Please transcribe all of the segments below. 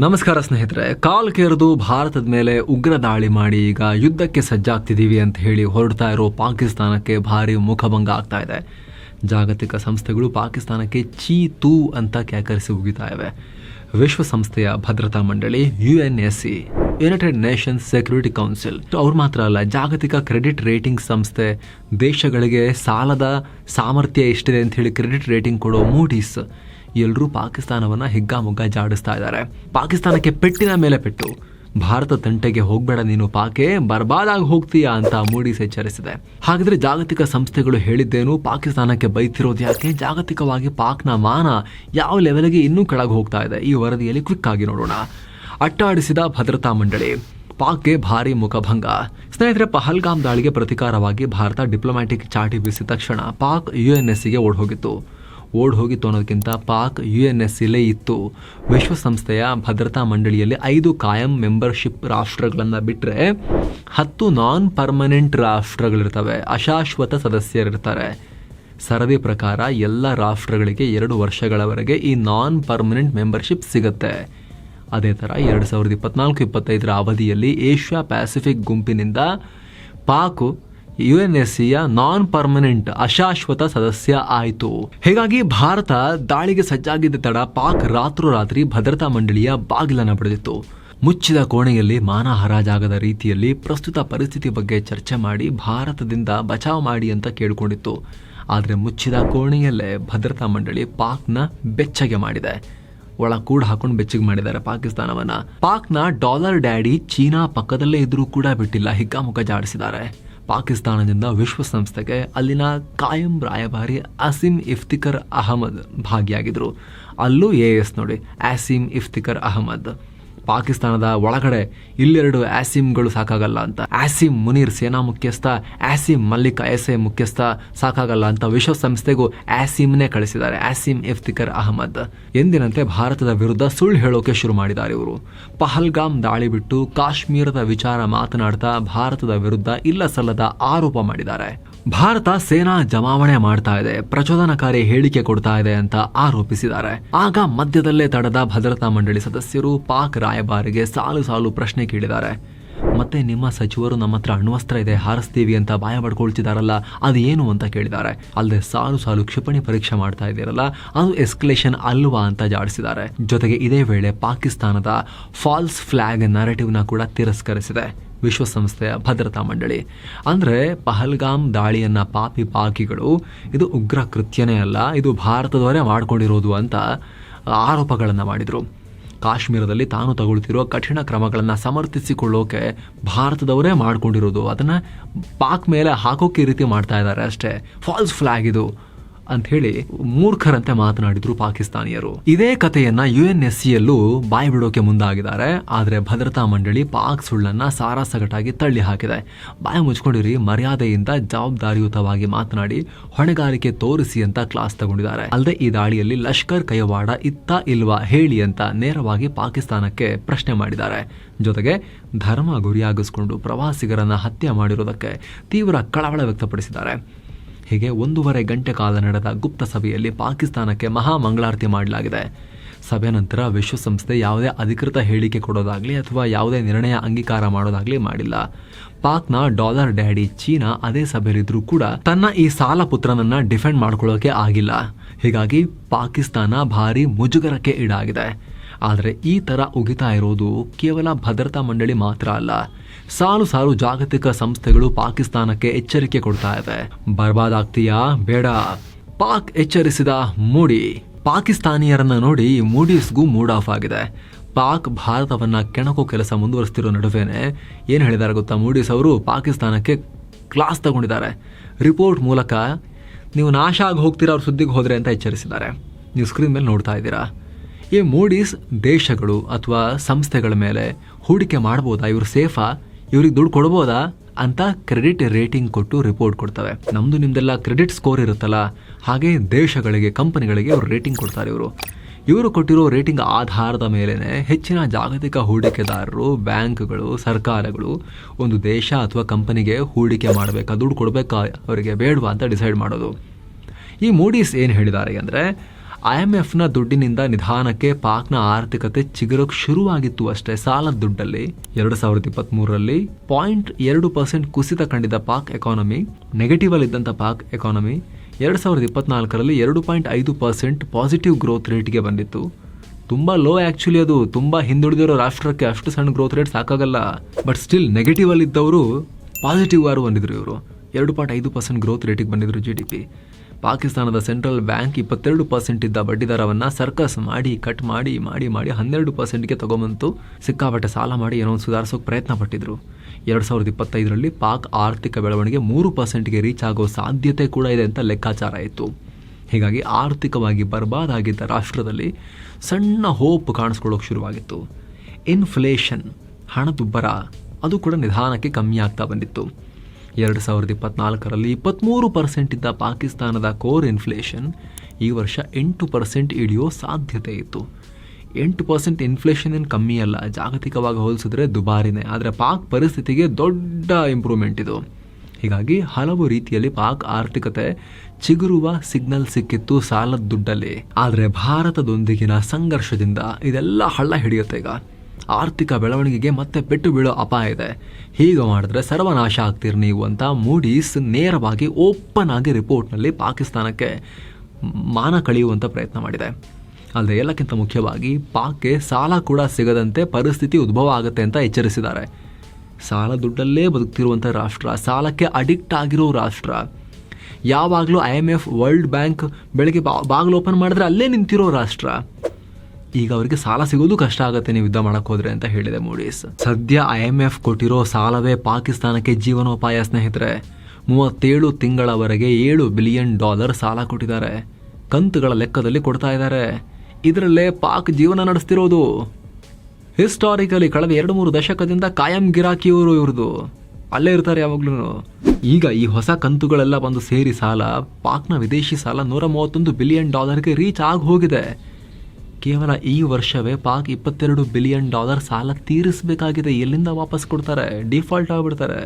ನಮಸ್ಕಾರ ಸ್ನೇಹಿತರೆ, ಕಾಲ್ ಕೇರದು ಭಾರತದ ಮೇಲೆ ಉಗ್ರ ದಾಳಿ ಮಾಡಿ ಈಗ ಯುದ್ಧಕ್ಕೆ ಸಜ್ಜಾಗ್ತಿದ್ದೀವಿ ಅಂತ ಹೇಳಿ ಹೊರಡ್ತಾ ಇರೋ ಪಾಕಿಸ್ತಾನಕ್ಕೆ ಭಾರಿ ಮುಖಭಂಗ ಆಗ್ತಾ ಇದೆ. ಜಾಗತಿಕ ಸಂಸ್ಥೆಗಳು ಪಾಕಿಸ್ತಾನಕ್ಕೆ ಚೀ ತೂ ಅಂತ ಕ್ಯಾಕರಿಸಿ ಉಗಿತಾ ಇವೆ. ವಿಶ್ವಸಂಸ್ಥೆಯ ಭದ್ರತಾ ಮಂಡಳಿ U N S C United Nations Security Council ಅವ್ರು ಮಾತ್ರ ಅಲ್ಲ, ಜಾಗತಿಕ ಕ್ರೆಡಿಟ್ ರೇಟಿಂಗ್ ಸಂಸ್ಥೆ, ದೇಶಗಳಿಗೆ ಸಾಲದ ಸಾಮರ್ಥ್ಯ ಎಷ್ಟಿದೆ ಅಂತ ಹೇಳಿ ಕ್ರೆಡಿಟ್ ರೇಟಿಂಗ್ ಕೊಡೋ ಮೂಡೀಸ್ ಎಲ್ಲರೂ ಪಾಕಿಸ್ತಾನವನ್ನ ಹಿಗ್ಗಾಮುಗ್ಗ ಜಾಡಿಸ್ತಾ ಇದ್ದಾರೆ. ಪಾಕಿಸ್ತಾನಕ್ಕೆ ಪೆಟ್ಟಿನ ಮೇಲೆ ಪೆಟ್ಟು. ಭಾರತ ತಂಟೆಗೆ ಹೋಗ್ಬೇಡ ನೀನು ಪಾಕೆ, ಬರ್ಬಾದಾಗಿ ಹೋಗ್ತೀಯಾ ಅಂತ ಮೂಡೀಸ್ ಎಚ್ಚರಿಸಿದೆ. ಹಾಗಾದ್ರೆ ಜಾಗತಿಕ ಸಂಸ್ಥೆಗಳು ಹೇಳಿದ್ದೇನು, ಪಾಕಿಸ್ತಾನಕ್ಕೆ ಬೈತಿರೋದು ಯಾಕೆ? ಜಾಗತಿಕವಾಗಿ ಪಾಕ್ನ ಮಾನ ಯಾವ ಲೆವೆಲ್ಗೆ ಇನ್ನೂ ಕೆಳಗೆ ಹೋಗ್ತಾ ಇದೆ? ಈ ವರದಿಯಲ್ಲಿ ಕ್ವಿಕ್ ಆಗಿ ನೋಡೋಣ. ಅಟ್ಟಾಡಿಸಿದ ಭದ್ರತಾ ಮಂಡಳಿ. ಪಾಕ್ಗೆ ಭಾರಿ ಮುಖಭಂಗ. ಸ್ನೇಹಿತರೆ, ಪಹಲ್ಗಾಮ್ ದಾಳಿಗೆ ಪ್ರತಿಕಾರವಾಗಿ ಭಾರತ ಡಿಪ್ಲೊಮ್ಯಾಟಿಕ್ ಚಾಟಿ ಬೀಸಿದ ತಕ್ಷಣ ಪಾಕ್ ಯುಎನ್ಎಸ್ಸಿಗೆ ಓಡ್ ಹೋಗಿತ್ತು ಓಡ್ ಹೋಗಿತ್ತು ಅನ್ನೋದಕ್ಕಿಂತ ಪಾಕ್ ಯು ಎನ್ ಎಸ್ ಇಲ್ಲೇ ಇತ್ತು. ವಿಶ್ವಸಂಸ್ಥೆಯ ಭದ್ರತಾ ಮಂಡಳಿಯಲ್ಲಿ ಐದು ಕಾಯಂ ಮೆಂಬರ್ಶಿಪ್ ರಾಷ್ಟ್ರಗಳನ್ನು ಬಿಟ್ಟರೆ ಹತ್ತು ನಾನ್ ಪರ್ಮನೆಂಟ್ ರಾಷ್ಟ್ರಗಳಿರ್ತವೆ. ಅಶಾಶ್ವತ ಸದಸ್ಯರಿರ್ತಾರೆ. ಸರದಿ ಪ್ರಕಾರ ಎಲ್ಲ ರಾಷ್ಟ್ರಗಳಿಗೆ ಎರಡು ವರ್ಷಗಳವರೆಗೆ ಈ ನಾನ್ ಪರ್ಮನೆಂಟ್ ಮೆಂಬರ್ಶಿಪ್ ಸಿಗುತ್ತೆ. ಅದೇ ಥರ ಎರಡು ಸಾವಿರದ ಇಪ್ಪತ್ನಾಲ್ಕು ಇಪ್ಪತ್ತೈದರ ಅವಧಿಯಲ್ಲಿ ಏಷ್ಯಾ ಪ್ಯಾಸಿಫಿಕ್ ಗುಂಪಿನಿಂದ ಪಾಕ್ ಯು ಎನ್ ಎಸ್ ಸಿಯ ನಾನ್ ಪರ್ಮನೆಂಟ್ ಅಶಾಶ್ವತ ಸದಸ್ಯ ಆಯಿತು. ಹೀಗಾಗಿ ಭಾರತ ದಾಳಿಗೆ ಸಜ್ಜಾಗಿದ್ದ ತಡ ಪಾಕ್ ರಾತ್ರೋರಾತ್ರಿ ಭದ್ರತಾ ಮಂಡಳಿಯ ಬಾಗಿಲನ್ನು ಪಡೆದಿತ್ತು. ಮುಚ್ಚಿದ ಕೋಣೆಯಲ್ಲಿ ಮಾನ ಹರಾಜಾಗದ ರೀತಿಯಲ್ಲಿ ಪ್ರಸ್ತುತ ಪರಿಸ್ಥಿತಿ ಬಗ್ಗೆ ಚರ್ಚೆ ಮಾಡಿ ಭಾರತದಿಂದ ಬಚಾವ್ ಮಾಡಿ ಅಂತ ಕೇಳಿಕೊಂಡಿತ್ತು. ಆದರೆ ಮುಚ್ಚಿದ ಕೋಣೆಯಲ್ಲೇ ಭದ್ರತಾ ಮಂಡಳಿ ಪಾಕ್ನ ಬೆಚ್ಚಗೆ ಮಾಡಿದೆ. ಒಳ ಕೂಡ ಹಾಕೊಂಡು ಬೆಚ್ಚಗೆ ಮಾಡಿದ್ದಾರೆ ಪಾಕಿಸ್ತಾನವನ್ನ. ಪಾಕ್ನ ಡಾಲರ್ ಡ್ಯಾಡಿ ಚೀನಾ ಪಕ್ಕದಲ್ಲೇ ಇದ್ರೂ ಕೂಡ ಬಿಟ್ಟಿಲ್ಲ ಹಿಗ್ಗಾಮುಖ ಜಾಡಿಸಿದ್ದಾರೆ. ಪಾಕಿಸ್ತಾನದಿಂದ ವಿಶ್ವಸಂಸ್ಥೆಗೆ ಅಲ್ಲಿನ ಕಾಯಂ ರಾಯಭಾರಿ ಅಸಿಮ್ ಇಫ್ತಿಕರ್ ಅಹಮದ್ ಭಾಗಿಯಾಗಿದ್ರು. ಅಲ್ಲೂ ಎ ಎಸ್ ನೋಡಿ ಆಸಿಮ್ ಇಫ್ತಿಕರ್ ಅಹಮದ್. ಪಾಕಿಸ್ತಾನದ ಒಳಗಡೆ ಇಲ್ಲೆರಡು ಆಸಿಮ್ಗಳು ಸಾಕಾಗಲ್ಲ ಅಂತ. ಆಸಿಮ್ ಮುನೀರ್ ಸೇನಾ ಮುಖ್ಯಸ್ಥ, ಆಸಿಮ್ ಮಲ್ಲಿಕ್ ಎಸ್ ಮುಖ್ಯಸ್ಥ ಸಾಕಾಗಲ್ಲ ಅಂತ ವಿಶ್ವಸಂಸ್ಥೆಗೂ ಆಸಿಮ್ನೇ ಕಳಿಸಿದ್ದಾರೆ. ಆಸಿಮ್ ಇಫ್ತಿಕರ್ ಅಹಮದ್. ಎಂದಿನಂತೆ ಭಾರತದ ವಿರುದ್ಧ ಸುಳ್ಳು ಹೇಳೋಕೆ ಶುರು ಮಾಡಿದ್ದಾರೆ ಇವರು. ಪಹಲ್ಗಾಮ್ ದಾಳಿ ಬಿಟ್ಟು ಕಾಶ್ಮೀರದ ವಿಚಾರ ಮಾತನಾಡ್ತಾ ಭಾರತದ ವಿರುದ್ಧ ಇಲ್ಲ ಸಲ್ಲದ ಆರೋಪ ಮಾಡಿದ್ದಾರೆ. ಭಾರತ ಸೇನಾ ಜಮಾವಣೆ ಮಾಡ್ತಾ ಇದೆ, ಪ್ರಚೋದನಕಾರಿ ಹೇಳಿಕೆ ಕೊಡ್ತಾ ಇದೆ ಅಂತ ಆರೋಪಿಸಿದ್ದಾರೆ. ಆಗ ಮಧ್ಯದಲ್ಲೇ ತಡೆದ ಭದ್ರತಾ ಮಂಡಳಿ ಸದಸ್ಯರು ಪಾಕ್ ರಾಯಭಾರಿಗೆ ಸಾಲು ಸಾಲು ಪ್ರಶ್ನೆ ಕೇಳಿದ್ದಾರೆ. ಮತ್ತೆ ನಿಮ್ಮ ಸಚಿವರು ನಮ್ಮ ಹತ್ರ ಅಣ್ವಸ್ತ್ರ ಇದೆ, ಹಾರಿಸ್ತೀವಿ ಅಂತ ಭಯ ಪಡ್ಕೊಳ್ತಿದಾರಲ್ಲ ಅದು ಏನು ಅಂತ ಕೇಳಿದ್ದಾರೆ. ಅಲ್ಲದೆ ಸಾಲು ಸಾಲು ಕ್ಷಿಪಣಿ ಪರೀಕ್ಷೆ ಮಾಡ್ತಾ ಇದ್ದೀರಲ್ಲ, ಅದು ಎಸ್ಕಲೇಷನ್ ಅಲ್ವಾ ಅಂತ ಜಾಡಿಸಿದ್ದಾರೆ. ಜೊತೆಗೆ ಇದೇ ವೇಳೆ ಪಾಕಿಸ್ತಾನದ ಫಾಲ್ಸ್ ಫ್ಲಾಗ್ ನರೇಟಿವ್ನ ಕೂಡ ತಿರಸ್ಕರಿಸಿದೆ. ವಿಶ್ವಸಂಸ್ಥೆಯ ಭದ್ರತಾ ಮಂಡಳಿ. ಅಂದರೆ ಪಹಲ್ಗಾಮ್ ದಾಳಿಯನ್ನ ಪಾಪಿ ಪಾಕಿಗಳು, ಇದು ಉಗ್ರ ಕೃತ್ಯನೇ ಅಲ್ಲ, ಇದು ಭಾರತದವರೇ ಮಾಡ್ಕೊಂಡಿರೋದು ಅಂತ ಆರೋಪಗಳನ್ನು ಮಾಡಿದರು. ಕಾಶ್ಮೀರದಲ್ಲಿ ತಾನು ತಗೊಳ್ತಿರೋ ಕಠಿಣ ಕ್ರಮಗಳನ್ನು ಸಮರ್ಥಿಸಿಕೊಳ್ಳೋಕೆ ಭಾರತದವರೇ ಮಾಡ್ಕೊಂಡಿರೋದು. ಅದನ್ನು ಪಾಕ್ ಮೇಲೆ ಹಾಕೋಕೆ ರೀತಿ ಮಾಡ್ತಾ ಇದ್ದಾರೆ ಅಷ್ಟೇ. ಫಾಲ್ಸ್ ಫ್ಲ್ಯಾಗ್ ಇದು. ಅಂತ ಹೇಳಿ ಮೂರ್ಖರಂತೆ ಮಾತನಾಡಿದ್ರು ಪಾಕಿಸ್ತಾನಿಯರು. ಇದೇ ಕಥೆಯನ್ನ ಯು ಎನ್ ಎಸ್ ಸಿಯಲ್ಲೂ ಬಾಯಿ ಬಿಡೋಕೆ ಮುಂದಾಗಿದ್ದಾರೆ. ಆದರೆ ಭದ್ರತಾ ಮಂಡಳಿ ಪಾಕ್ ಸುಳ್ಳನ್ನ ಸಾರಾಸಗಟಾಗಿ ತಳ್ಳಿ ಹಾಕಿದೆ ಬಾಯಿ ಮುಚ್ಕೊಂಡಿರಿ, ಮರ್ಯಾದೆಯಿಂದ ಜವಾಬ್ದಾರಿಯುತವಾಗಿ ಮಾತನಾಡಿ, ಹೊಣೆಗಾರಿಕೆ ತೋರಿಸಿ ಅಂತ ಕ್ಲಾಸ್ ತಗೊಂಡಿದ್ದಾರೆ. ಅಲ್ಲದೆ ಈ ದಾಳಿಯಲ್ಲಿ ಲಷ್ಕರ್ ಕೈವಾಡ ಇತ್ತ ಇಲ್ವಾ ಹೇಳಿ ಅಂತ ನೇರವಾಗಿ ಪಾಕಿಸ್ತಾನಕ್ಕೆ ಪ್ರಶ್ನೆ ಮಾಡಿದ್ದಾರೆ. ಜೊತೆಗೆ ಧರ್ಮ ಗುರಿಯಾಗಿಸಿಕೊಂಡು ಪ್ರವಾಸಿಗರನ್ನ ಹತ್ಯೆ ಮಾಡಿರೋದಕ್ಕೆ ತೀವ್ರ ಕಳವಳ ವ್ಯಕ್ತಪಡಿಸಿದ್ದಾರೆ. ಹೀಗೆ ಒಂದೂವರೆ ಗಂಟೆ ಕಾಲ ನಡೆದ ಗುಪ್ತ ಸಭೆಯಲ್ಲಿ ಪಾಕಿಸ್ತಾನಕ್ಕೆ ಮಹಾ ಮಂಗಳಾರತಿ ಮಾಡಲಾಗಿದೆ. ಸಭೆ ನಂತರ ವಿಶ್ವಸಂಸ್ಥೆ ಯಾವುದೇ ಅಧಿಕೃತ ಹೇಳಿಕೆ ಕೊಡೋದಾಗಲಿ ಅಥವಾ ಯಾವುದೇ ನಿರ್ಣಯ ಅಂಗೀಕಾರ ಮಾಡೋದಾಗಲಿ ಮಾಡಿಲ್ಲ. ಪಾಕ್ನ ಡಾಲರ್ ಡ್ಯಾಡಿ ಚೀನಾ ಅದೇ ಸಭೆಯಲ್ಲಿದ್ದರೂ ಕೂಡ ತನ್ನ ಈ ಸಾಲ ಪುತ್ರನನ್ನು ಡಿಫೆಂಡ್ ಮಾಡ್ಕೊಳ್ಳೋಕೆ ಆಗಿಲ್ಲ. ಹೀಗಾಗಿ ಪಾಕಿಸ್ತಾನ ಭಾರಿ ಮುಜುಗರಕ್ಕೆ ಈಡಾಗಿದೆ. ಆದರೆ ಈ ಥರ ಉಗಿತಾ ಇರೋದು ಕೇವಲ ಭದ್ರತಾ ಮಂಡಳಿ ಮಾತ್ರ ಅಲ್ಲ. ಸಾಲು ಸಾಲು ಜಾಗತಿಕ ಸಂಸ್ಥೆಗಳು ಪಾಕಿಸ್ತಾನಕ್ಕೆ ಎಚ್ಚರಿಕೆ ಕೊಡ್ತಾ ಇವೆ ಬರ್ಬಾದಾಗ್ತೀಯಾ? ಬೇಡ. ಪಾಕ್ ಎಚ್ಚರಿಸಿದ ಮೂಡಿ. ಪಾಕಿಸ್ತಾನಿಯರನ್ನ ನೋಡಿ ಮೂಡೀಸ್ಗೂ ಮೂಡ್ ಆಫ್ ಆಗಿದೆ. ಪಾಕ್ ಭಾರತವನ್ನ ಕೆಣಕೋ ಕೆಲಸ ಮುಂದುವರಿಸ್ತಿರೋ ನಡುವೆನೆ ಏನು ಹೇಳಿದ್ದಾರೆ ಗೊತ್ತಾ? ಮೂಡೀಸ್ ಅವರು ಪಾಕಿಸ್ತಾನಕ್ಕೆ ಕ್ಲಾಸ್ ತಗೊಂಡಿದ್ದಾರೆ. ರಿಪೋರ್ಟ್ ಮೂಲಕ ನೀವು ನಾಶ ಆಗಿ ಹೋಗ್ತೀರಾ ಅವ್ರ ಸುದ್ದಿಗೆ ಹೋದ್ರೆ ಅಂತ ಎಚ್ಚರಿಸಿದ್ದಾರೆ. ನೀವು ಸ್ಕ್ರೀನ್ ಮೇಲೆ ನೋಡ್ತಾ ಇದ್ದೀರಾ? ಈ ಮೂಡೀಸ್ ದೇಶಗಳು ಅಥವಾ ಸಂಸ್ಥೆಗಳ ಮೇಲೆ ಹೂಡಿಕೆ ಮಾಡ್ಬೋದಾ? ಇವರು ಸೇಫಾ? ಇವ್ರಿಗೆ ದುಡ್ಡು ಕೊಡ್ಬೋದಾ? ಅಂತ ಕ್ರೆಡಿಟ್ ರೇಟಿಂಗ್ ಕೊಟ್ಟು ರಿಪೋರ್ಟ್ ಕೊಡ್ತವೆ. ನಮ್ದು ನಿಮ್ದೆಲ್ಲ ಕ್ರೆಡಿಟ್ ಸ್ಕೋರ್ ಇರುತ್ತಲ್ಲ, ಹಾಗೆ ದೇಶಗಳಿಗೆ, ಕಂಪನಿಗಳಿಗೆ ಅವ್ರು ರೇಟಿಂಗ್ ಕೊಡ್ತಾರೆ ಇವರು. ಇವರು ಕೊಟ್ಟಿರೋ ರೇಟಿಂಗ್ ಆಧಾರದ ಮೇಲೇ ಹೆಚ್ಚಿನ ಜಾಗತಿಕ ಹೂಡಿಕೆದಾರರು, ಬ್ಯಾಂಕ್ಗಳು, ಸರ್ಕಾರಗಳು ಒಂದು ದೇಶ ಅಥವಾ ಕಂಪನಿಗೆ ಹೂಡಿಕೆ ಮಾಡಬೇಕಾ, ದುಡ್ಡು ಕೊಡಬೇಕಾ, ಅವರಿಗೆ ಬೇಡವಾ ಅಂತ ಡಿಸೈಡ್ ಮಾಡೋದು. ಈ ಮೂಡೀಸ್ ಏನು ಹೇಳಿದ್ದಾರೆ ಅಂದರೆ ಐ ಎಂ ಎಫ್ನ ದುಡ್ಡಿನಿಂದ ನಿಧಾನಕ್ಕೆ ಪಾಕ್ನ ಆರ್ಥಿಕತೆ ಚಿಗುರಕ್ಕೆ ಶುರುವಾಗಿತ್ತು ಅಷ್ಟೇ. ಸಾಲದ ದುಡ್ಡಲ್ಲಿ ಎರಡು ಸಾವಿರದ ಇಪ್ಪತ್ತ್ ಮೂರರಲ್ಲಿ ಪಾಯಿಂಟ್ ಎರಡು ಪರ್ಸೆಂಟ್ ಕುಸಿತ ಕಂಡಿದ್ದ ಪಾಕ್ ಎಕಾನಮಿ, ನೆಗೆಟಿವ್ ಅಲ್ಲಿ ಇದ್ದಂಥ ಪಾಕ್ ಎಕಾನಮಿ ಎರಡು ಸಾವಿರದ ಇಪ್ಪತ್ನಾಲ್ಕರಲ್ಲಿ ಎರಡು ಪಾಯಿಂಟ್ ಐದು ಪರ್ಸೆಂಟ್ ಪಾಸಿಟಿವ್ ಗ್ರೋತ್ ರೇಟ್ಗೆ ಬಂದಿತ್ತು. ತುಂಬ ಲೋ ಆ್ಯಕ್ಚುಲಿ ಅದು. ತುಂಬ ಹಿಂದುಳಿದಿರೋ ರಾಷ್ಟ್ರಕ್ಕೆ ಅಷ್ಟು ಸಣ್ಣ ಗ್ರೋತ್ ರೇಟ್ ಸಾಕಾಗಲ್ಲ. ಬಟ್ ಸ್ಟಿಲ್ ನೆಗೆಟಿವ್ ಅಲ್ಲಿ ಇದ್ದವರು ಪಾಸಿಟಿವ್ ಆರು ಬಂದಿದ್ರು ಇವರು. ಎರಡು ಪಾಯಿಂಟ್ ಐದು ಪರ್ಸೆಂಟ್ ಗ್ರೋತ್ ರೇಟಿಗೆ ಬಂದಿದ್ರು ಜಿ ಡಿ ಪಿ ಪಾಕಿಸ್ತಾನದ ಸೆಂಟ್ರಲ್ ಬ್ಯಾಂಕ್ ಇಪ್ಪತ್ತೆರಡು ಪರ್ಸೆಂಟ್ ಇದ್ದ ಬಡ್ಡಿದರವನ್ನು ಸರ್ಕಸ್ ಮಾಡಿ, ಕಟ್ ಮಾಡಿ ಮಾಡಿ ಮಾಡಿ ಹನ್ನೆರಡು ಪರ್ಸೆಂಟ್ಗೆ ತಗೊಂಬಂತು. ಸಿಕ್ಕಾಪಟ್ಟೆ ಸಾಲ ಮಾಡಿ ಏನೋ ಒಂದು ಸುಧಾರಿಸೋಕೆ ಪ್ರಯತ್ನ ಪಟ್ಟಿದ್ರು ಎರಡು ಸಾವಿರದ ಇಪ್ಪತ್ತೈದರಲ್ಲಿ ಪಾಕ್ ಆರ್ಥಿಕ ಬೆಳವಣಿಗೆ ಮೂರು ಪರ್ಸೆಂಟ್ಗೆ ರೀಚ್ ಆಗೋ ಸಾಧ್ಯತೆ ಕೂಡ ಇದೆ ಅಂತ ಲೆಕ್ಕಾಚಾರ ಇತ್ತು ಹೀಗಾಗಿ ಆರ್ಥಿಕವಾಗಿ ಬರ್ಬಾದಾಗಿದ್ದ ರಾಷ್ಟ್ರದಲ್ಲಿ ಸಣ್ಣ ಹೋಪ್ ಕಾಣಿಸ್ಕೊಳ್ಳೋಕೆ ಶುರುವಾಗಿತ್ತು. ಇನ್ಫ್ಲೇಷನ್, ಹಣದುಬ್ಬರ, ಅದು ಕೂಡ ನಿಧಾನಕ್ಕೆ ಕಮ್ಮಿ ಆಗ್ತಾ ಬಂದಿತ್ತು. ಎರಡು ಸಾವಿರದ ಇಪ್ಪತ್ನಾಲ್ಕರಲ್ಲಿ ಇಪ್ಪತ್ತ್ಮೂರು ಪರ್ಸೆಂಟ್ ಇದ್ದ ಪಾಕಿಸ್ತಾನದ ಕೋರ್ ಇನ್ಫ್ಲೇಷನ್ ಈ ವರ್ಷ ಎಂಟು ಪರ್ಸೆಂಟ್ ಇಳಿಯೋ ಸಾಧ್ಯತೆ ಇತ್ತು. ಎಂಟು ಪರ್ಸೆಂಟ್ ಇನ್ಫ್ಲೇಷನ್ ಏನು ಕಮ್ಮಿ ಅಲ್ಲ, ಜಾಗತಿಕವಾಗಿ ಹೋಲಿಸಿದ್ರೆ ದುಬಾರಿನೇ, ಆದರೆ ಪಾಕ್ ಪರಿಸ್ಥಿತಿಗೆ ದೊಡ್ಡ ಇಂಪ್ರೂವ್ಮೆಂಟ್ ಇದು. ಹೀಗಾಗಿ ಹಲವು ರೀತಿಯಲ್ಲಿ ಪಾಕ್ ಆರ್ಥಿಕತೆ ಚಿಗುರುವ ಸಿಗ್ನಲ್ ಸಿಕ್ಕಿತ್ತು ಸಾಲದ ದುಡ್ಡಲ್ಲಿ. ಆದರೆ ಭಾರತದೊಂದಿಗಿನ ಸಂಘರ್ಷದಿಂದ ಇದೆಲ್ಲ ಹಳ್ಳ ಹಿಡಿಯುತ್ತೆ ಈಗ. ಆರ್ಥಿಕ ಬೆಳವಣಿಗೆಗೆ ಮತ್ತೆ ಪೆಟ್ಟು ಬೀಳೋ ಅಪಾಯ ಇದೆ. ಹೀಗೆ ಮಾಡಿದ್ರೆ ಸರ್ವನಾಶ ಆಗ್ತೀರಿ ನೀವು ಅಂತ ಮೂಡೀಸ್ ನೇರವಾಗಿ ಓಪನ್ ಆಗಿ ರಿಪೋರ್ಟ್ನಲ್ಲಿ ಪಾಕಿಸ್ತಾನಕ್ಕೆ ಮಾನ ಕಳೆಯುವಂಥ ಪ್ರಯತ್ನ ಮಾಡಿದೆ. ಅಲ್ಲದೆ ಎಲ್ಲಕ್ಕಿಂತ ಮುಖ್ಯವಾಗಿ ಪಾಕ್ಗೆ ಸಾಲ ಕೂಡ ಸಿಗದಂತೆ ಪರಿಸ್ಥಿತಿ ಉದ್ಭವ ಆಗುತ್ತೆ ಅಂತ ಎಚ್ಚರಿಸಿದ್ದಾರೆ. ಸಾಲ ದುಡ್ಡಲ್ಲೇ ಬದುಕ್ತಿರುವಂಥ ರಾಷ್ಟ್ರ, ಸಾಲಕ್ಕೆ ಅಡಿಕ್ಟ್ ಆಗಿರೋ ರಾಷ್ಟ್ರ. ಯಾವಾಗಲೂ I M F world bank ಬೆಳಗ್ಗೆ ಬಾಗಿಲು ಓಪನ್ ಮಾಡಿದ್ರೆ ಅಲ್ಲೇ ನಿಂತಿರೋ ರಾಷ್ಟ್ರ. ಈಗ ಅವರಿಗೆ ಸಾಲ ಸಿಗೋದು ಕಷ್ಟ ಆಗುತ್ತೆ, ನೀವು ಯುದ್ಧ ಮಾಡಕ್ ಹೋದ್ರೆ ಅಂತ ಹೇಳಿದೆ ಮೂಡೀಸ್. ಸದ್ಯ ಐ ಎಂ ಎಫ್ ಕೊಟ್ಟಿರೋ ಸಾಲವೇ ಪಾಕಿಸ್ತಾನಕ್ಕೆ ಜೀವನೋಪಾಯ, ಸ್ನೇಹಿತರೆ. ಮೂವತ್ತೇಳು ತಿಂಗಳವರೆಗೆ ಏಳು ಬಿಲಿಯನ್ ಡಾಲರ್ ಸಾಲ ಕೊಟ್ಟಿದ್ದಾರೆ. ಕಂತುಗಳ ಲೆಕ್ಕದಲ್ಲಿ ಕೊಡ್ತಾ ಇದ್ದಾರೆ. ಇದರಲ್ಲೇ ಪಾಕ್ ಜೀವನ ನಡೆಸ್ತಿರೋದು. ಹಿಸ್ಟಾರಿಕಲಿ ಕಳೆದ ಎರಡು ಮೂರು ದಶಕದಿಂದ ಕಾಯಂ ಗಿರಾಕಿಯವರು ಇವ್ರದ್ದು ಅಲ್ಲೇ ಇರ್ತಾರೆ ಯಾವಾಗ್ಲೂ. ಈಗ ಈ ಹೊಸ ಕಂತುಗಳೆಲ್ಲ ಬಂದು ಸೇರಿ ಸಾಲ, ಪಾಕ್ನ ವಿದೇಶಿ ಸಾಲ ನೂರ ಮೂವತ್ತೊಂದು ಬಿಲಿಯನ್ ಡಾಲರ್ಗೆ ರೀಚ್ ಆಗಿ ಹೋಗಿದೆ. ಕೇವಲ ಈ ವರ್ಷವೇ ಪಾಕ್ ಇಪ್ಪತ್ತೆರಡು ಬಿಲಿಯನ್ ಡಾಲರ್ ಸಾಲ ತೀರಿಸಬೇಕಾಗಿದೆ. ಎಲ್ಲಿಂದ ವಾಪಸ್ ಕೊಡ್ತಾರೆ? ಡಿಫಾಲ್ಟ್ ಆಗಿಬಿಡ್ತಾರೆ.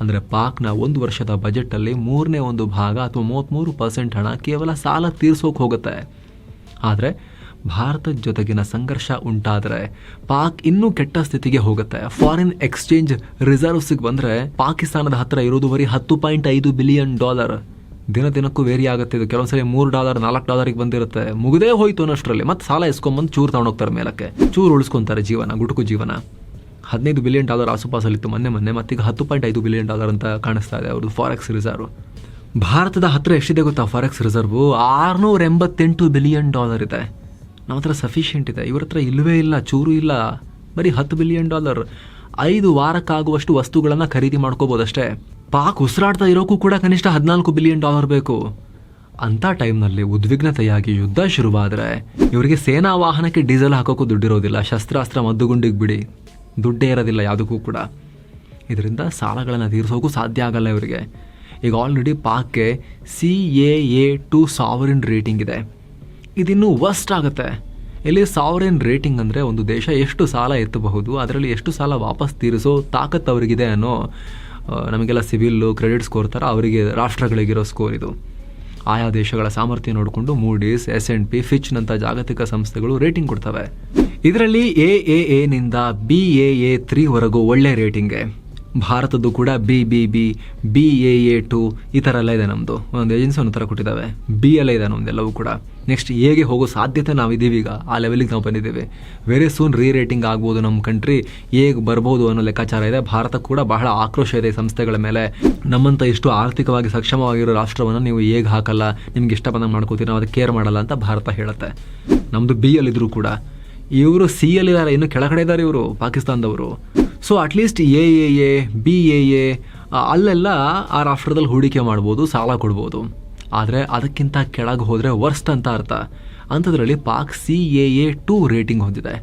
ಅಂದರೆ ಪಾಕ್ನ ಒಂದು ವರ್ಷದ ಬಜೆಟಲ್ಲಿ ಮೂರನೇ ಒಂದು ಭಾಗ ಅಥವಾ ಮೂವತ್ತ್ಮೂರು ಪರ್ಸೆಂಟ್ ಹಣ ಕೇವಲ ಸಾಲ ತೀರಿಸೋಕೆ ಹೋಗುತ್ತೆ. ಆದರೆ ಭಾರತದ ಜೊತೆಗಿನ ಸಂಘರ್ಷ ಉಂಟಾದರೆ ಪಾಕ್ ಇನ್ನೂ ಕೆಟ್ಟ ಸ್ಥಿತಿಗೆ ಹೋಗುತ್ತೆ. ಫಾರಿನ್ ಎಕ್ಸ್ಚೇಂಜ್ ರಿಸರ್ವ್ಸಿಗೆ ಬಂದರೆ ಪಾಕಿಸ್ತಾನದ ಹತ್ತಿರ ಇರೋದು ಬರೀ ಹತ್ತು ಪಾಯಿಂಟ್ ಐದು ಬಿಲಿಯನ್ ಡಾಲರ್. ದಿನ ದಿನಕ್ಕೂ ವೇರಿ ಆಗುತ್ತೆ. ಇದು ಕೆಲವೊಂದ್ಸರಿ ಮೂರು ಡಾಲರ್, ನಾಲ್ಕು ಡಾಲರಿಗೆ ಬಂದಿರುತ್ತೆ. ಮುಗದೇ ಹೋಯ್ತು ಅನ್ನೋಷ್ಟರಲ್ಲಿ ಮತ್ತೆ ಸಾಲ ಇಸ್ಕೊಂಬಂದು ಚೂರು ತಗೊಂಡೋಗ್ತಾರೆ ಮೇಲಕ್ಕೆ. ಚೂರು ಉಳಿಸ್ಕೊಂತಾರೆ ಜೀವನ, ಗುಟುಕು ಜೀವನ. ಹದಿನೈದು ಬಿಲಿಯನ್ ಡಾಲರ್ ಆಸುಪಾಸಲ್ಲಿತ್ತು ಮೊನ್ನೆ ಮೊನ್ನೆ, ಮತ್ತೀಗ ಹತ್ತು ಪಾಯಿಂಟ್ ಐದು ಬಿಲಿಯನ್ ಡಾಲರ್ ಅಂತ ಕಾಣಿಸ್ತಾ ಇದೆ ಅವ್ರದ್ದು ಫಾರೆಕ್ಸ್ ರಿಸರ್ವ್ ಭಾರತದ ಹತ್ರ ಎಷ್ಟಿದೆ ಗೊತ್ತಾ ಫಾರೆಕ್ಸ್ ರಿಸರ್ವು ಆರುನೂರ ಎಂಬತ್ತೆಂಟು ಬಿಲಿಯನ್ ಡಾಲರ್ ಇದೆ. ನಮ್ಮ ಹತ್ರ ಸಫಿಷಿಯೆಂಟ್ ಇದೆ. ಇವ್ರ ಹತ್ರ ಇಲ್ಲವೇ ಇಲ್ಲ, ಚೂರು ಇಲ್ಲ. ಬರೀ ಹತ್ತು ಬಿಲಿಯನ್ ಡಾಲರ್ ಐದು ವಾರಕ್ಕಾಗುವಷ್ಟು ವಸ್ತುಗಳನ್ನು ಖರೀದಿ ಮಾಡ್ಕೋಬೋದಷ್ಟೇ. ಪಾಕ್ ಉಸಿರಾಡ್ತಾ ಇರೋಕ್ಕೂ ಕೂಡ ಕನಿಷ್ಠ ಹದಿನಾಲ್ಕು ಬಿಲಿಯನ್ ಡಾಲರ್ ಬೇಕು. ಅಂಥ ಟೈಮ್ನಲ್ಲಿ ಉದ್ವಿಗ್ನತೆಯಾಗಿ ಯುದ್ಧ ಶುರುವಾದರೆ ಇವರಿಗೆ ಸೇನಾ ವಾಹನಕ್ಕೆ ಡೀಸೆಲ್ ಹಾಕೋಕ್ಕೂ ದುಡ್ಡಿರೋದಿಲ್ಲ, ಶಸ್ತ್ರಾಸ್ತ್ರ ಮದ್ದುಗುಂಡಿಗೆ ಬಿಡಿ. ದುಡ್ಡೇ ಇರೋದಿಲ್ಲ ಯಾವುದಕ್ಕೂ ಕೂಡ. ಇದರಿಂದ ಸಾಲಗಳನ್ನು ತೀರಿಸೋಕ್ಕೂ ಸಾಧ್ಯ ಆಗಲ್ಲ ಇವರಿಗೆ. ಈಗ already ಪಾಕ್ಗೆ C A A two sovereign rating ಇದೆ. ಇದಿನ್ನೂ ವರ್ಸ್ಟ್ ಆಗುತ್ತೆ. ಇಲ್ಲಿ ಸಾವರಿನ್ ರೇಟಿಂಗ್ ಅಂದರೆ ಒಂದು ದೇಶ ಎಷ್ಟು ಸಾಲ ಎತ್ತಬಹುದು, ಅದರಲ್ಲಿ ಎಷ್ಟು ಸಾಲ ವಾಪಸ್ ತೀರಿಸೋ ತಾಕತ್ತು ಅವರಿಗಿದೆ ಅನ್ನೋ ನಮಗೆಲ್ಲ ಸಿವಿಲ್ಲು ಕ್ರೆಡಿಟ್ ಸ್ಕೋರ್ ಥರ ಅವರಿಗೆ ರಾಷ್ಟ್ರಗಳಿಗಿರೋ ಸ್ಕೋರ್ ಇದು. ಆಯಾ ದೇಶಗಳ ಸಾಮರ್ಥ್ಯ ನೋಡಿಕೊಂಡು ಮೂಡೀಸ್ ಎಸ್ ಎನ್ ಪಿ ಫಿಚ್ನಂಥ ಜಾಗತಿಕ ಸಂಸ್ಥೆಗಳು ರೇಟಿಂಗ್ ಕೊಡ್ತವೆ. ಇದರಲ್ಲಿ ಎ ಎ ಎನಿಂದ ಬಿ ಎ ಎ ತ್ರೀವರೆಗೂ ಒಳ್ಳೆ ರೇಟಿಂಗ್ಗೆ ಭಾರತದ್ದು ಕೂಡ B B B B A A two ಈ ಥರ ಎಲ್ಲ ಇದೆ ನಮ್ಮದು ಒಂದು ಏಜೆನ್ಸಿ ಒಂದು ಥರ ಕೊಟ್ಟಿದ್ದಾವೆ ಬಿ ಎಲ್ಲ ಇದೆ ನಮ್ಮದೆಲ್ಲವೂ ಕೂಡ. ನೆಕ್ಸ್ಟ್ ಹೇಗೆ ಹೋಗೋ ಸಾಧ್ಯತೆ ನಾವಿದ್ದೀವಿ ಈಗ. ಆ ಲೆವೆಲಿಗೆ ನಾವು ಬಂದಿದ್ದೀವಿ. ವೆರಿ ಸೂನ್ ರೀ ರೇಟಿಂಗ್ ಆಗ್ಬೋದು ನಮ್ಮ ಕಂಟ್ರಿ ಹೇಗೆ ಬರ್ಬೋದು ಅನ್ನೋ ಲೆಕ್ಕಾಚಾರ ಇದೆ. ಭಾರತ ಕೂಡ ಬಹಳ ಆಕ್ರೋಶ ಇದೆ ಸಂಸ್ಥೆಗಳ ಮೇಲೆ. ನಮ್ಮಂಥ ಇಷ್ಟು ಆರ್ಥಿಕವಾಗಿ ಸಕ್ಷಮವಾಗಿರೋ ರಾಷ್ಟ್ರವನ್ನು ನೀವು ಹೇಗೆ ಹಾಕಲ್ಲ? ನಿಮ್ಗೆ ಇಷ್ಟ ಬಂದಂಗೆ ಮಾಡ್ಕೋತೀರಿ? ನಾವು ಅದಕ್ಕೆ ಕೇರ್ ಮಾಡಲ್ಲ ಅಂತ ಭಾರತ ಹೇಳುತ್ತೆ. ನಮ್ಮದು ಬಿ ಅಲ್ಲಿದ್ರು ಕೂಡ. ಇವರು ಸಿ ಅಲ್ಲಿದ್ದಾರೆ ಇನ್ನು ಕೆಳಗಡೆ ಇದ್ದಾರೆ ಇವರು. ಪಾಕಿಸ್ತಾನದವರು. So at least A A A B A A ಅಲ್ಲೆಲ್ಲ ಆ ರಾಷ್ಟ್ರದಲ್ಲಿ ಹೂಡಿಕೆ ಮಾಡ್ಬೋದು, ಸಾಲ ಕೊಡ್ಬೋದು. ಆದರೆ ಅದಕ್ಕಿಂತ ಕೆಳಗೆ ಹೋದರೆ ವರ್ಸ್ಟ್ ಅಂತ ಅರ್ಥ. ಅಂಥದ್ರಲ್ಲಿ Pak C A A two rating ಹೊಂದಿದೆ.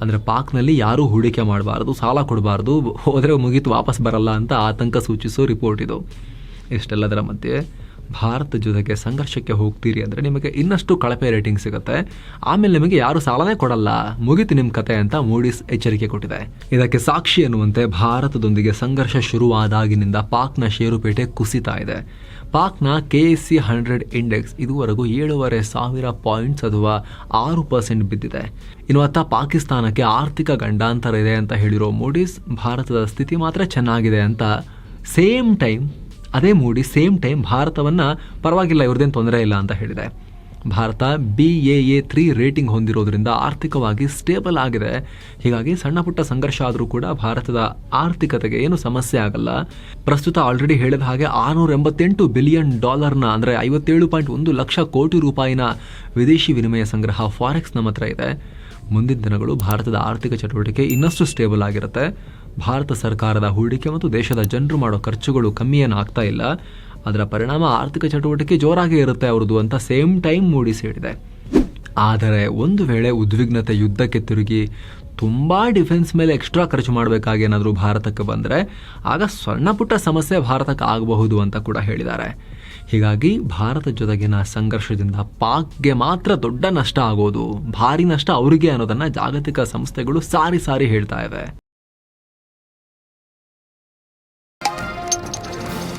ಅಂದರೆ ಪಾಕ್ನಲ್ಲಿ ಯಾರೂ ಹೂಡಿಕೆ ಮಾಡಬಾರ್ದು, ಸಾಲ ಕೊಡಬಾರ್ದು, ಹೋದರೆ ಮುಗೀತು, ವಾಪಸ್ ಬರಲ್ಲ ಅಂತ ಆತಂಕ ಸೂಚಿಸೋ ರಿಪೋರ್ಟ್ ಇದು. ಇಷ್ಟೆಲ್ಲದರ ಮಧ್ಯೆ. ಭಾರತ ಜೊತೆಗೆ ಸಂಘರ್ಷಕ್ಕೆ ಹೋಗ್ತೀರಿ ಅಂದರೆ ನಿಮಗೆ ಇನ್ನಷ್ಟು ಕಳಪೆ ರೇಟಿಂಗ್ ಸಿಗುತ್ತೆ. ಆಮೇಲೆ ನಿಮಗೆ ಯಾರು ಸಾಲನೇ ಕೊಡಲ್ಲ. ಮುಗಿತು ನಿಮ್ಮ ಕತೆ ಅಂತ ಮೂಡಿಸ್ ಎಚ್ಚರಿಕೆ ಕೊಟ್ಟಿದೆ. ಇದಕ್ಕೆ ಸಾಕ್ಷಿ ಎನ್ನುವಂತೆ ಭಾರತದೊಂದಿಗೆ ಸಂಘರ್ಷ ಶುರುವಾದಾಗಿನಿಂದ ಪಾಕ್ನ ಷೇರುಪೇಟೆ ಕುಸಿತಾ ಇದೆ. ಪಾಕ್ನ K S C hundred index ಇದುವರೆಗೂ ಏಳೂವರೆ ಸಾವಿರ ಪಾಯಿಂಟ್ಸ್ ಅಥವಾ ಆರು ಪರ್ಸೆಂಟ್ ಬಿದ್ದಿದೆ. ಇನ್ನು ಅತ್ತ ಪಾಕಿಸ್ತಾನಕ್ಕೆ ಆರ್ಥಿಕ ಗಂಡಾಂತರ ಇದೆ ಅಂತ ಹೇಳಿರೋ ಮೂಡಿಸ್, ಭಾರತದ ಸ್ಥಿತಿ ಮಾತ್ರ ಚೆನ್ನಾಗಿದೆ ಅಂತ ಸೇಮ್ ಟೈಮ್ ಅದೇ ಮೂಡಿ ಸೇಮ್ ಟೈಮ್ ಭಾರತವನ್ನು ಪರವಾಗಿಲ್ಲ ಇವ್ರದ್ದೇನು ತೊಂದರೆ ಇಲ್ಲ ಅಂತ ಹೇಳಿದೆ. Bharat B A A three rating ಹೊಂದಿರೋದ್ರಿಂದ ಆರ್ಥಿಕವಾಗಿ ಸ್ಟೇಬಲ್ ಆಗಿದೆ. ಹೀಗಾಗಿ ಸಣ್ಣ ಪುಟ್ಟ ಸಂಘರ್ಷ ಆದರೂ ಕೂಡ ಭಾರತದ ಆರ್ಥಿಕತೆಗೆ ಏನು ಸಮಸ್ಯೆ ಆಗಲ್ಲ. ಪ್ರಸ್ತುತ ಆಲ್ರೆಡಿ ಹೇಳಿದ ಹಾಗೆ ಆರುನೂರ ಎಂಬತ್ತೆಂಟು ಬಿಲಿಯನ್ ಡಾಲರ್ನ ಅಂದರೆ ಐವತ್ತೇಳು ಪಾಯಿಂಟ್ ಒಂದು ಲಕ್ಷ ಕೋಟಿ ರೂಪಾಯಿನ ವಿದೇಶಿ ವಿನಿಮಯ ಸಂಗ್ರಹ ಫಾರೆಕ್ಸ್ ನಮ್ಮ ಹತ್ರ ಇದೆ. ಮುಂದಿನ ದಿನಗಳು ಭಾರತದ ಆರ್ಥಿಕ ಚಟುವಟಿಕೆ ಇನ್ನಷ್ಟು ಸ್ಟೇಬಲ್ ಆಗಿರುತ್ತೆ. ಭಾರತ ಸರ್ಕಾರದ ಹೂಡಿಕೆ ಮತ್ತು ದೇಶದ ಜನರು ಮಾಡೋ ಖರ್ಚುಗಳು ಕಮ್ಮಿ ಆಗ್ತಾ ಇಲ್ಲ. ಅದರ ಪರಿಣಾಮ ಆರ್ಥಿಕ ಚಟುವಟಿಕೆ ಜೋರಾಗೇ ಇರುತ್ತೆ ಅವ್ರದ್ದು ಅಂತ ಸೇಮ್ ಟೈಮ್ ಮೂಡಿಸಿ ಹೇಳಿದೆ. ಆದರೆ ಒಂದು ವೇಳೆ ಉದ್ವಿಗ್ನತೆ ಯುದ್ಧಕ್ಕೆ ತಿರುಗಿ ತುಂಬ ಡಿಫೆನ್ಸ್ ಮೇಲೆ ಎಕ್ಸ್ಟ್ರಾ ಖರ್ಚು ಮಾಡಬೇಕಾಗಿ ಏನಾದರೂ ಭಾರತಕ್ಕೆ ಬಂದರೆ ಆಗ ಸಣ್ಣ ಪುಟ್ಟ ಸಮಸ್ಯೆ ಭಾರತಕ್ಕೆ ಆಗಬಹುದು ಅಂತ ಕೂಡ ಹೇಳಿದ್ದಾರೆ. ಹೀಗಾಗಿ ಭಾರತ ಜೊತೆಗಿನ ಸಂಘರ್ಷದಿಂದ ಪಾಕ್ಗೆ ಮಾತ್ರ ದೊಡ್ಡ ನಷ್ಟ ಆಗೋದು, ಭಾರಿ ನಷ್ಟ ಅವರಿಗೆ ಅನ್ನೋದನ್ನು ಜಾಗತಿಕ ಸಂಸ್ಥೆಗಳು ಸಾರಿ ಸಾರಿ ಹೇಳ್ತಾ ಇವೆ